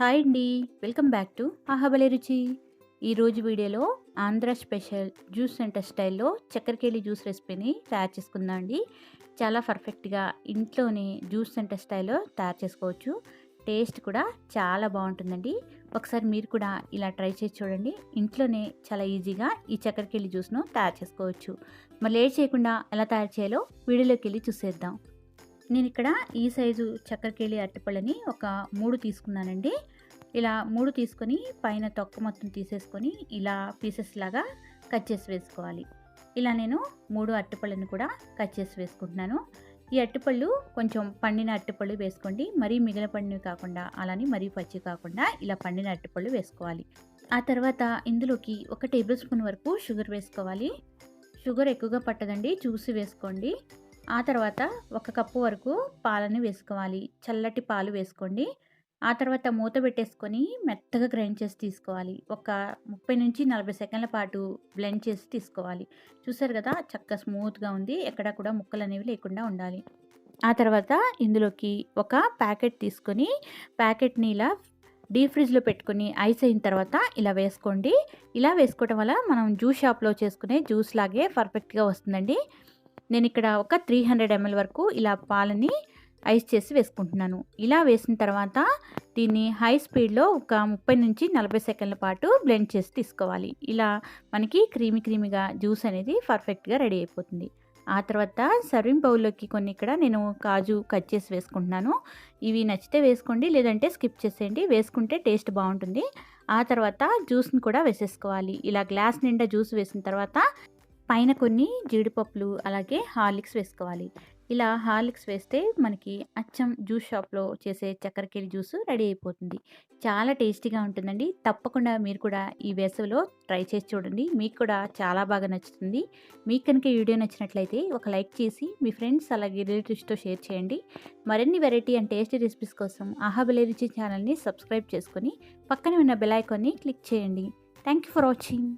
Hi అండి. Welcome back to ఆహబలే రుచి. ఈరోజు వీడియోలో ఆంధ్ర స్పెషల్ జ్యూస్ సెంటర్ స్టైల్లో చక్కెరకేళి జ్యూస్ రెసిపీని తయారు చేసుకుందాం అండి. చాలా పర్ఫెక్ట్గా ఇంట్లోనే జ్యూస్ సెంటర్ స్టైల్లో తయారు చేసుకోవచ్చు. టేస్ట్ కూడా చాలా బాగుంటుందండి. ఒకసారి మీరు కూడా ఇలా ట్రై చేసి చూడండి. ఇంట్లోనే చాలా ఈజీగా ఈ చక్కెరకేళి జ్యూస్ను తయారు చేసుకోవచ్చు. మరి లేట్ చేయకుండా ఎలా తయారు చేయాలో వీడియోలోకి వెళ్ళి చూసేద్దాం. నేను ఇక్కడ ఈ సైజు చక్కెరకేళి అరటిపళ్ళని ఒక మూడు తీసుకున్నానండి. ఇలా మూడు తీసుకొని పైన తొక్క మొత్తం తీసేసుకొని ఇలా పీసెస్ లాగా కట్ చేసి వేసుకోవాలి. ఇలా నేను మూడు అరటిపళ్ళని కూడా కట్ చేసి వేసుకుంటున్నాను. ఈ అరటిపళ్ళు కొంచెం పండిన అరటిపళ్ళు వేసుకోండి. మరీ మిగిలిన పండినవి కాకుండా అలానే మరీ పచ్చి కాకుండా ఇలా పండిన అరటిపళ్ళు వేసుకోవాలి. ఆ తర్వాత ఇందులోకి ఒక టేబుల్ స్పూన్ వరకు షుగర్ వేసుకోవాలి. షుగర్ ఎక్కువగా పట్టదండి. చూసి వేసుకోండి. ఆ తర్వాత ఒక కప్పు వరకు పాలని వేసుకోవాలి. చల్లటి పాలు వేసుకోండి. ఆ తర్వాత మూత పెట్టేసుకొని మెత్తగా గ్రైండ్ చేసి తీసుకోవాలి. ఒక ముప్పై నుంచి నలభై సెకండ్ల పాటు బ్లెండ్ చేసి తీసుకోవాలి. చూసారు కదా చక్కగా స్మూత్గా ఉంది. ఎక్కడా కూడా ముక్కలు అనేవి లేకుండా ఉండాలి. ఆ తర్వాత ఇందులోకి ఒక ప్యాకెట్ తీసుకొని ప్యాకెట్ని ఇలా డీప్ ఫ్రిడ్జ్లో పెట్టుకొని ఐస్ అయిన తర్వాత ఇలా వేసుకోండి. ఇలా వేసుకోవడం వల్ల మనం జ్యూస్ షాప్లో చేసుకునే జ్యూస్ లాగే పర్ఫెక్ట్గా వస్తుందండి. నేను ఇక్కడ ఒక త్రీ హండ్రెడ్ ఎంఎల్ వరకు ఇలా పాలని ఐస్ చేసి వేసుకుంటున్నాను. ఇలా వేసిన తర్వాత దీన్ని హై స్పీడ్లో ఒక ముప్పై నుంచి నలభై సెకండ్ల పాటు బ్లెండ్ చేసి తీసుకోవాలి. ఇలా మనకి క్రీమీ క్రీమీగా జ్యూస్ అనేది పర్ఫెక్ట్గా రెడీ అయిపోతుంది. ఆ తర్వాత సర్వింగ్ బౌల్లోకి కొన్ని ఇక్కడ నేను కాజు కట్ చేసి వేసుకుంటున్నాను. ఇవి నచ్చితే వేసుకోండి లేదంటే స్కిప్ చేసేయండి. వేసుకుంటే టేస్ట్ బాగుంటుంది. ఆ తర్వాత జ్యూస్ని కూడా వేసేసుకోవాలి. ఇలా గ్లాస్ నిండా జ్యూస్ వేసిన తర్వాత పైన కొన్ని జీడిపప్పులు అలాగే హార్లిక్స్ వేసుకోవాలి. ఇలా హార్లిక్స్ వేస్తే మనకి అచ్చం జ్యూస్ షాప్లో చేసే చక్కెరకేళి జ్యూస్ రెడీ అయిపోతుంది. చాలా టేస్టీగా ఉంటుందండి. తప్పకుండా మీరు కూడా ఈ వేసవిలో ట్రై చేసి చూడండి. మీకు కూడా చాలా బాగా నచ్చుతుంది. మీకు కనుక వీడియో నచ్చినట్లయితే ఒక లైక్ చేసి మీ ఫ్రెండ్స్ అలాగే రిలేటివ్స్తో షేర్ చేయండి. మరిన్ని వెరైటీ అండ్ టేస్టీ రెసిపీస్ కోసం ఆహాబలే రుచి ఛానల్ని సబ్స్క్రైబ్ చేసుకొని పక్కనే ఉన్న బెల్ ఐకాన్ని క్లిక్ చేయండి. Thank you for watching.